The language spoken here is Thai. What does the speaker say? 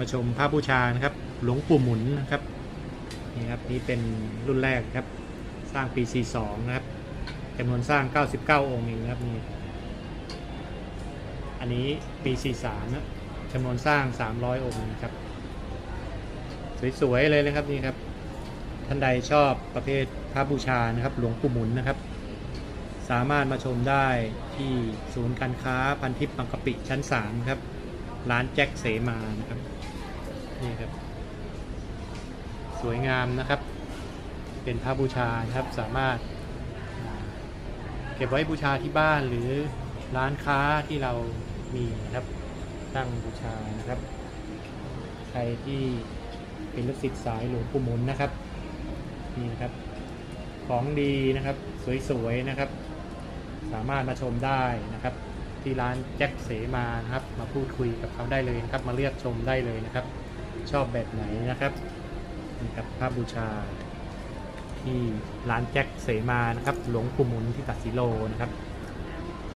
มาชมพระบูชานะครับ หลวงปู่หมุนนะครับนี่ครับนี่เป็นรุ่นแรกครับ สร้างปี 42 นะครับจำนวนสร้าง 99 องค์เองนะครับนี่อันนี้ปี 43 นะจำนวนสร้าง 300 องค์นะครับ สวยๆเลยนะครับนี่ครับ ท่านใดชอบประเภทพระบูชานะครับ หลวงปู่หมุนนะครับ สามารถมาชมได้ที่ศูนย์การค้าพันทิพย์บางกะปิชั้น 3 ครับ ร้านแจ็คเสมานะครับ นี่ครับ สวยงามนะครับ เป็นพระบูชาครับสามารถ เก็บไว้บูชาที่บ้านหรือร้านค้าที่เรามีนะครับ ตั้งบูชานะครับ ใครที่เป็นลูกศิษย์สายหลวงปู่หมุนนะครับนี่นะครับ ของดีนะครับสวยๆนะครับ สามารถมาชมได้นะครับ ที่ร้านแจ็คเสมานะครับ มาพูดคุยกับเขาได้เลยนะครับ มาเลือกชมได้เลยนะครับ ชอบแบบไหนนะครับนี่ครับภาพบูชา ที่ร้านแจ็คเสมานะครับ หลวงปู่หมุนที่ตัดสิโลนะครับ